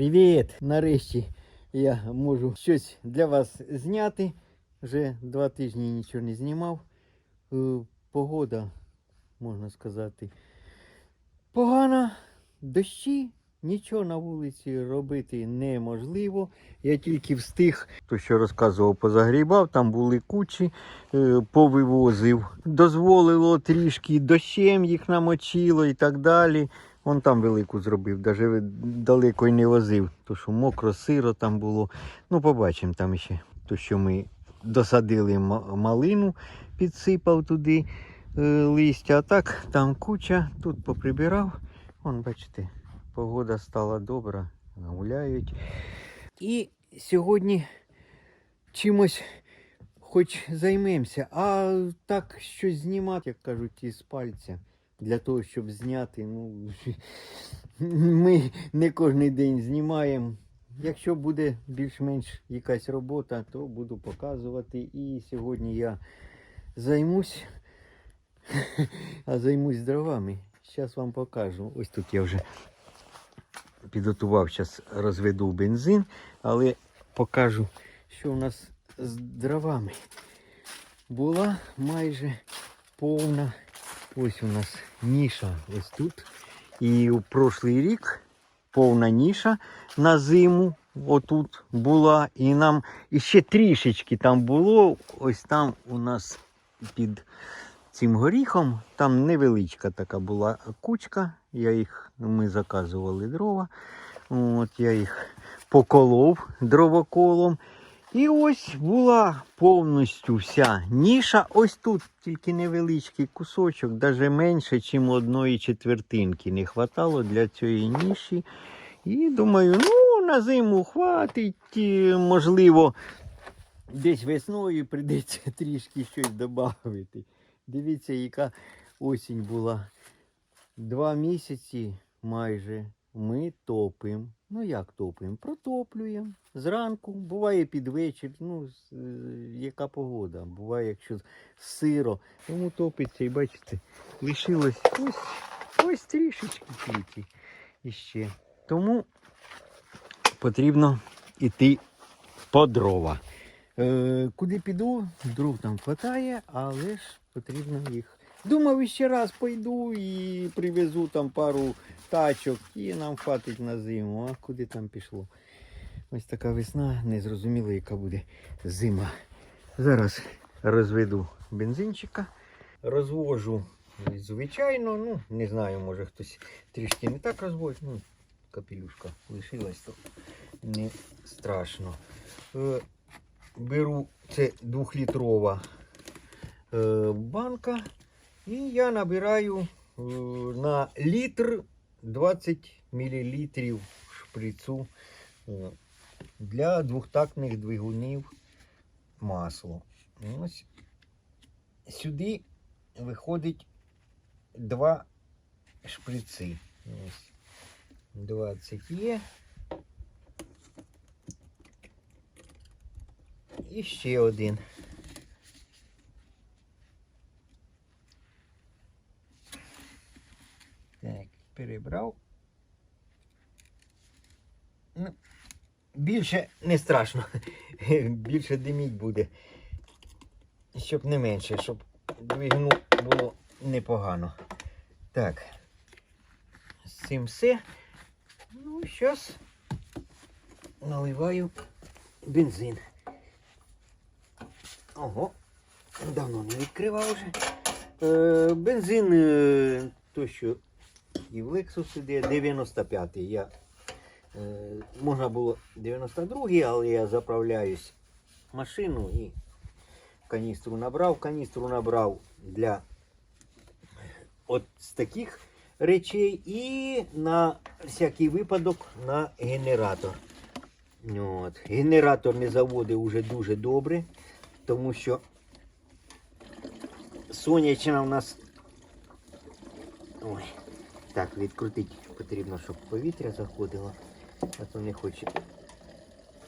Привіт! Нарешті я можу щось для вас зняти. Вже два тижні нічого не знімав. Е, Погода, можна сказати, погана. Дощі, нічого на вулиці робити неможливо. Я тільки встиг, то що розказував, позагрібав, там були кучі, е, повивозив. Дозволило трішки дощем їх намочило і так далі. Он там велику зробив, навіть далеко й не возив, то що мокро, сиро там було. Ну, побачимо там ще. То, що ми досадили малину, підсипав туди е, листя, а так там куча, тут поприбирав. Вон, бачите, погода стала добра, гуляють. І сьогодні чимось хоч займемося, а так щось знімати, як кажуть, із пальця. Для того, щоб зняти, ну, ми не кожен день знімаємо. Якщо буде більш-менш якась робота, то буду показувати. І сьогодні я займусь, а займусь дровами. Зараз вам покажу. Ось тут я вже підготував, зараз розведу бензин, але покажу, що у нас з дровами. Була майже повна. Ось у нас ніша ось тут. І у прошлий рік повна ніша на зиму отут була. І нам іще трішечки там було. Ось там у нас під цим горіхом, там невеличка така була кучка. Я їх, ми заказували дрова. От я їх поколов дровоколом. І ось була повністю вся ніша. Ось тут тільки невеличкий кусочок, навіть менше, ніж одної четвертинки. Не хватало для цієї ніші. І думаю, ну на зиму хватить, можливо, десь весною прийдеться трішки щось додати. Дивіться, яка осінь була. Два місяці майже ми топимо. Ну як топимо? Протоплюємо. Зранку, буває під вечір, ну, е, яка погода. Буває, якщо сиро, тому топиться і бачите, лишилось ось, ось трішечки тільки іще. Тому потрібно йти по дрова. Е, куди піду, дров там хватає, але ж потрібно їх. Думав, ще раз пойду і привезу там пару тачок, і нам хватить на зиму. А куди там пішло? Ось така весна, не зрозуміло, яка буде зима. Зараз розведу бензинчика, розвожу, звичайно, ну, не знаю, може хтось трішки не так розводить. Ну, капелюшка лишилась, то не страшно. Е, беру це двохлітрова е, банка. І я набираю е, на літр 20 мл шприцу е, для двохтактних двигунів масло. Ось сюди виходить два шприци. Ось 20 є. І ще один. Так, перебрав. Ну, більше не страшно. більше диміть буде. Щоб не менше, щоб двигуну було непогано. Так. З цим все. Ну, зараз наливаю бензин. Ого, давно не відкривав вже. Е, бензин, е, то що і в Lexus іде 95-й. Я, е, можна було 92-й, але я заправляюсь в машину і каністру набрав. Каністру набрав для от з таких речей і на всякий випадок на генератор. От. Генератор не заводив уже дуже добре, тому що сонячна у нас. Ой, так, відкрутити потрібно, щоб повітря заходило, а то не хоче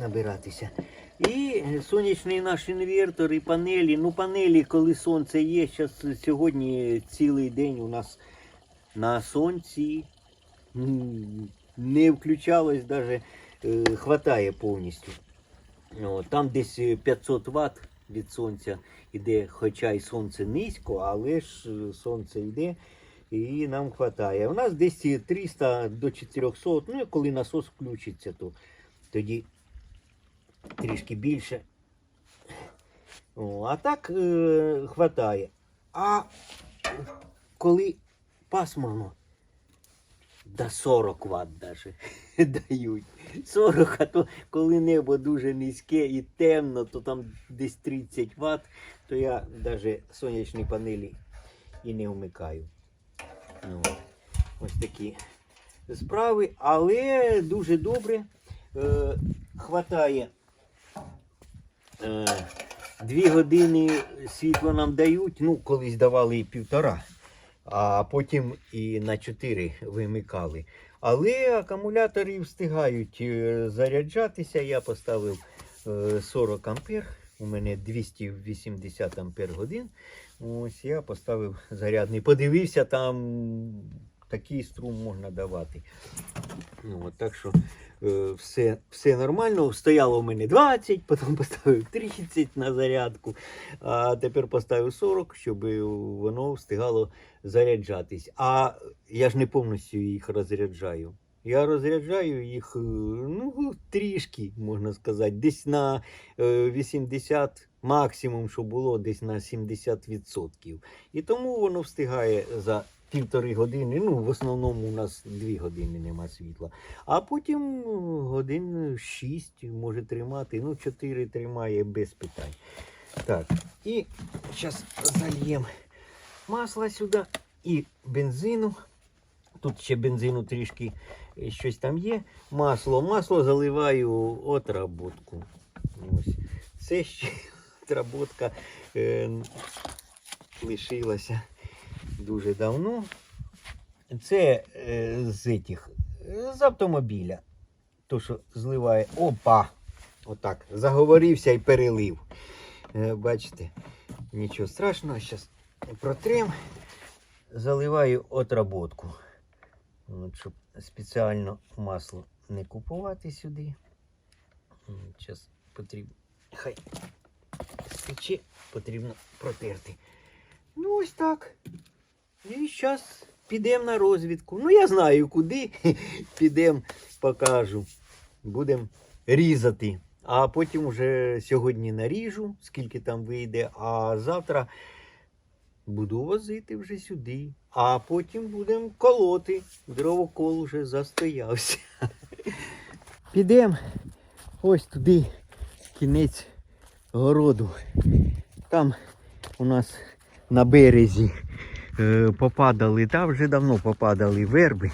набиратися. І сонячний наш інвертор, і панелі. Ну, панелі, коли сонце є, щас, сьогодні цілий день у нас на сонці. Не включалось, навіть е, хватає повністю. Там десь е, 500 Вт від сонця іде, хоча й сонце низько, але ж е, сонце йде і нам хватає. У нас десь 300 до 400, ну і коли насос включиться, то тоді трішки більше. О, а так е. А коли пасмурно, до 40 Вт даже дають. 40, а то коли небо дуже низьке і темно, то там десь 30 Вт, то я навіть сонячні панелі і не вмикаю. Ось такі справи, але дуже добре е, хватає. Е, Дві години світло нам дають, ну, колись давали і півтора, а потім і на чотири вимикали. Але акумулятори встигають е, заряджатися. Я поставив е, 40 ампер. У мене 280 ампер годин. Ось я поставив зарядний. Подивився, там такий струм можна давати. Ну, от, так що е, все, все нормально. Стояло у мене 20, потім поставив 30 на зарядку, а тепер поставив 40, щоб воно встигало заряджатись. А я ж не повністю їх розряджаю. Я розряджаю їх е, ну, трішки, можна сказати, десь на е, 80, максимум, що було, десь на 70%. І тому воно встигає за півтори години. Ну, в основному у нас дві години нема світла. А потім ну, годин 6 може тримати. Ну, 4 тримає без питань. Так, і зараз зальємо масло сюди і бензину. Тут ще бензину трішки е, щось там є. Масло. Масло заливаю отработку. Ось. Це ще отработка е, лишилася дуже давно. Це е, з е, з автомобіля. То, що зливає. Опа! Отак. Заговорився і перелив. Е, бачите, нічого страшного. Зараз протрем. Заливаю отработку. От, щоб спеціально масло не купувати сюди. Зараз потрібно. Хай стече, потрібно протерти. Ну, ось так. І зараз підемо на розвідку. Ну, я знаю куди. Підемо, покажу. Будемо різати. А потім вже сьогодні наріжу, скільки там вийде, а завтра буду возити вже сюди. А потім будемо колоти. Дровокол вже застоявся. Підемо ось туди, кінець городу. Там у нас на березі е, попадали, та вже давно попадали верби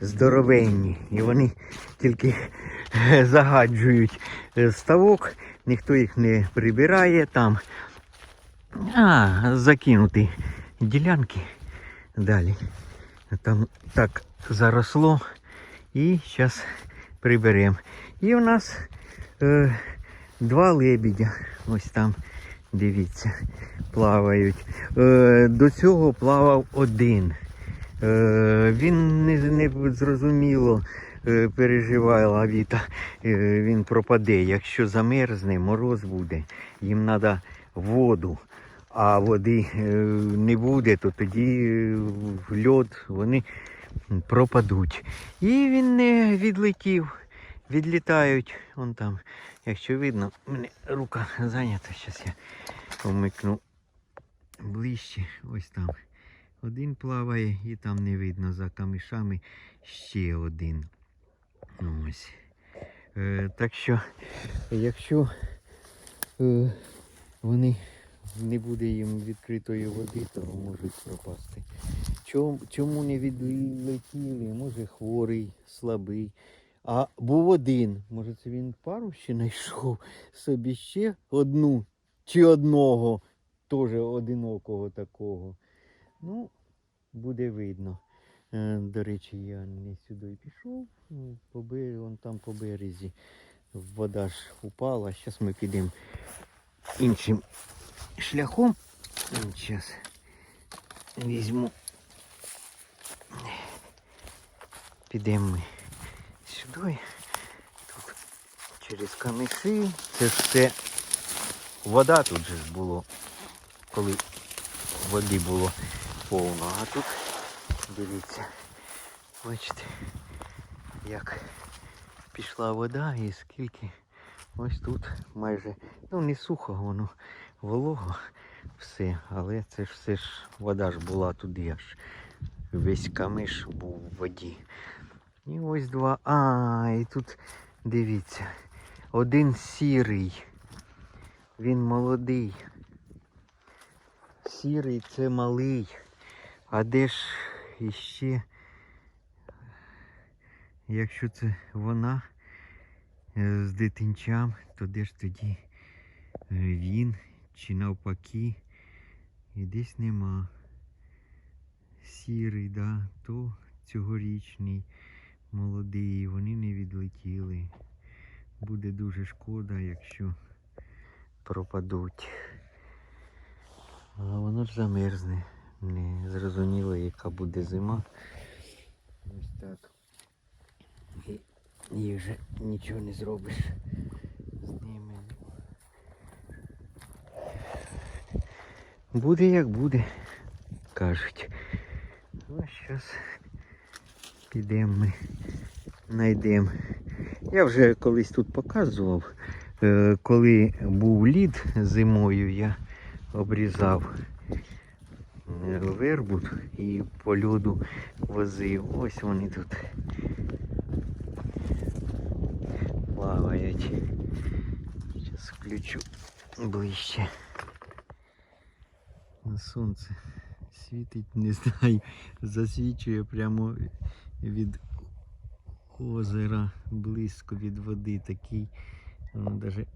здоровенні. І вони тільки е, загаджують е, ставок, ніхто їх не прибирає там. А, закинути ділянки далі. Там так заросло. І зараз приберемо. І у нас е, два лебедя. Ось там, дивіться, плавають. Е, до цього плавав один. Е, він не, не зрозуміло е, переживає лавіта. Е, він пропаде. Якщо замерзне, мороз буде, їм треба воду. А води е, не буде, то тоді е, льод вони пропадуть. І він не відлетів. Відлітають. Вон там, якщо видно, мене рука зайнята. Зараз я помикну ближче. Ось там. Один плаває і там не видно за камішами ще один. Ось. Е, так що, якщо е, вони не буде їм відкритої води, то можуть пропасти. Чому, чому не відлетіли? Може хворий, слабий. А був один. Може це він пару ще знайшов собі ще одну чи одного, теж одинокого такого. Ну, буде видно. Е, До речі, я не сюди пішов, по вон там по березі. Вода ж упала. Зараз ми підемо іншим шляхом. Зараз візьму. Підемо ми сюди. Тут через камиші. Це ж все вода тут же ж було, коли води було повно. А тут дивіться, бачите, як пішла вода і скільки ось тут майже, ну не сухо воно, волого все, але це ж все ж вода ж була туди аж. Весь камиш був в воді. І ось два. А, і тут дивіться. Один сірий. Він молодий. Сірий це малий. А де ж іще, якщо це вона е, з дитинчам, то де ж тоді е, він чи навпаки? І десь нема. Сірий, да, то цьогорічний, молодий, вони не відлетіли. Буде дуже шкода, якщо пропадуть. А воно ж замерзне. Не зрозуміло, яка буде зима. Ось так. І, вже нічого не зробиш з ними. Буде як буде, кажуть. Ну, зараз підемо ми знайдемо. Я вже колись тут показував, е, коли був лід зимою, я обрізав е, вербу і по льоду возив. Ось вони тут плавають. Зараз включу ближче. На сонце світить, не знаю, засвічує прямо від озера, близько від води такий. Он даже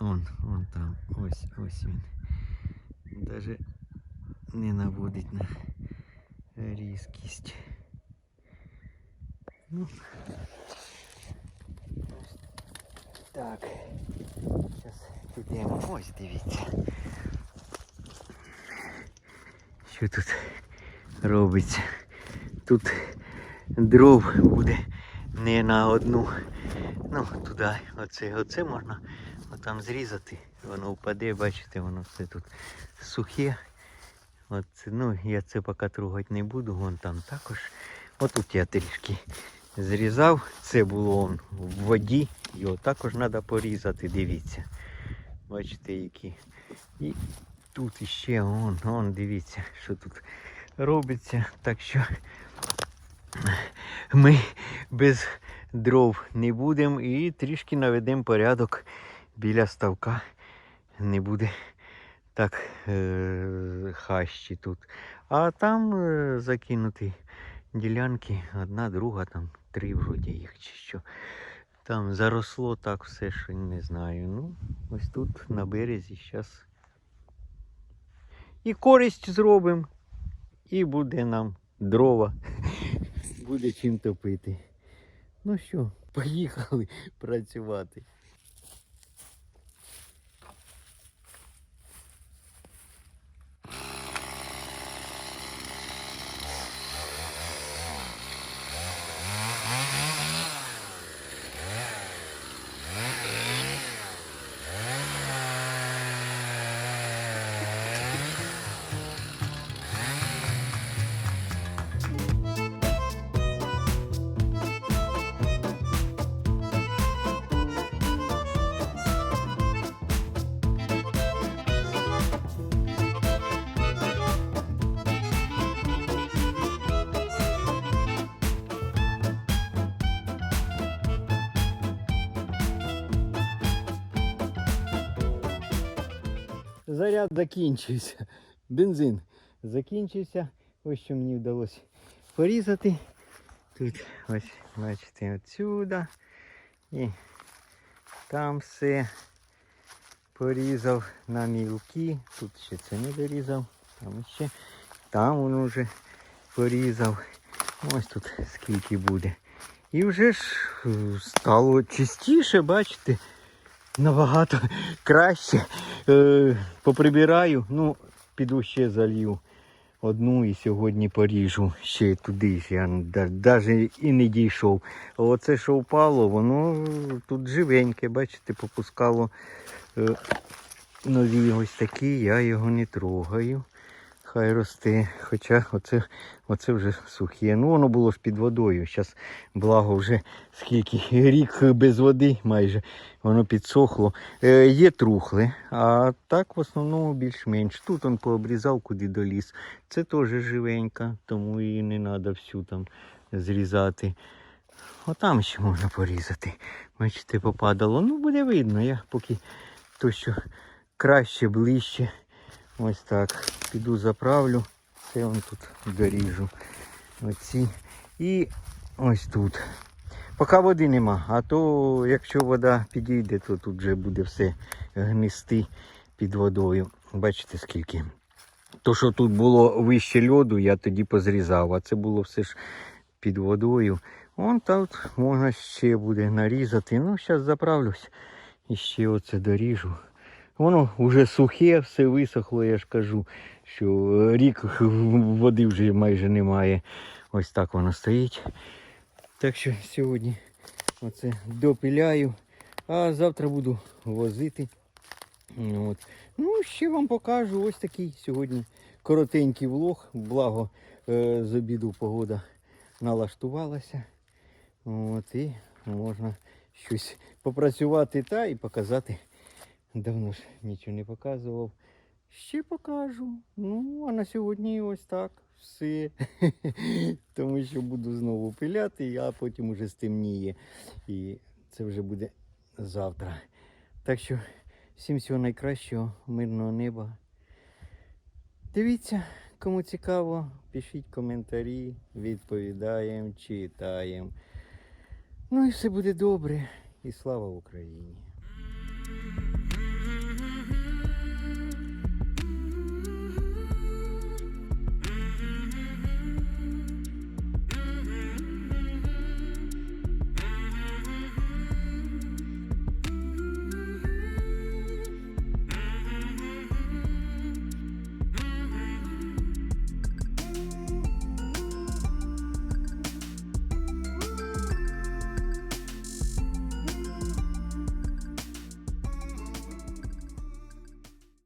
он, он там, ось, ось він. Даже не наводить на різкість. Ну, так, зараз підемо. Ось дивіться. Що тут робиться? Тут дров буде не на одну. Ну, туди, оце, оце можна отам зрізати. Воно впаде, бачите, воно все тут сухе. От, ну, я це поки трогати не буду, вон там також. Отут я трішки зрізав. Це було он, в воді. Його також треба порізати, дивіться. Бачите, які. І тут іще, он, он, дивіться, що тут робиться. Так що ми без дров не будемо і трішки наведемо порядок біля ставка. Не буде так е- хащі тут. А там е- закинуті ділянки, одна, друга, там три вроді їх чи що. Там заросло так все, що не знаю. Ну, ось тут на березі зараз. І користь зробимо, і буде нам дрова. Буде чим топити. Ну що, поїхали працювати. Заряд закінчився. Бензин закінчився. Ось що мені вдалося порізати. Тут ось, бачите, отсюда. І там все порізав на мілкі. Тут ще це не дорізав. Там ще. Там воно вже порізав. Ось тут скільки буде. І вже ж е, стало чистіше, бачите, набагато краще. Е, поприбираю, ну, піду ще залью одну і сьогодні поріжу ще туди. Я навіть і не дійшов. А оце, що впало, воно тут живеньке, бачите, попускало е, нові ось такі, я його не трогаю. Хай росте. Хоча оце, оце вже сухе. Ну воно було ж під водою. Зараз благо вже скільки рік без води майже воно підсохло. Е, є трухли, а так в основному більш-менш. Тут он пообрізав, куди доліз. Це теж живенька, тому і не треба всю там зрізати. Отам ще можна порізати. Бачите, попадало. Ну, буде видно. Я поки то, що краще, ближче. Ось так. Піду заправлю. Це он тут доріжу. Оці. І ось тут. Поки води нема, а то якщо вода підійде, то тут вже буде все гнисти під водою. Бачите скільки. То, що тут було вище льоду, я тоді позрізав, а це було все ж під водою. Вон тут можна ще буде нарізати. Ну, зараз заправлюсь і ще оце доріжу. Воно вже сухе, все висохло, я ж кажу, що рік води вже майже немає. Ось так воно стоїть. Так що сьогодні оце допиляю, а завтра буду возити. От. Ну, ще вам покажу ось такий сьогодні коротенький влог. Благо е, з обіду погода налаштувалася. От, і можна щось попрацювати та і показати. Давно ж нічого не показував. Ще покажу. Ну, а на сьогодні ось так. Все. Тому що буду знову пиляти, а потім уже стемніє. І це вже буде завтра. Так що всім всього найкращого, мирного неба. Дивіться, кому цікаво, пишіть коментарі, відповідаємо, читаємо. Ну і все буде добре. І слава Україні!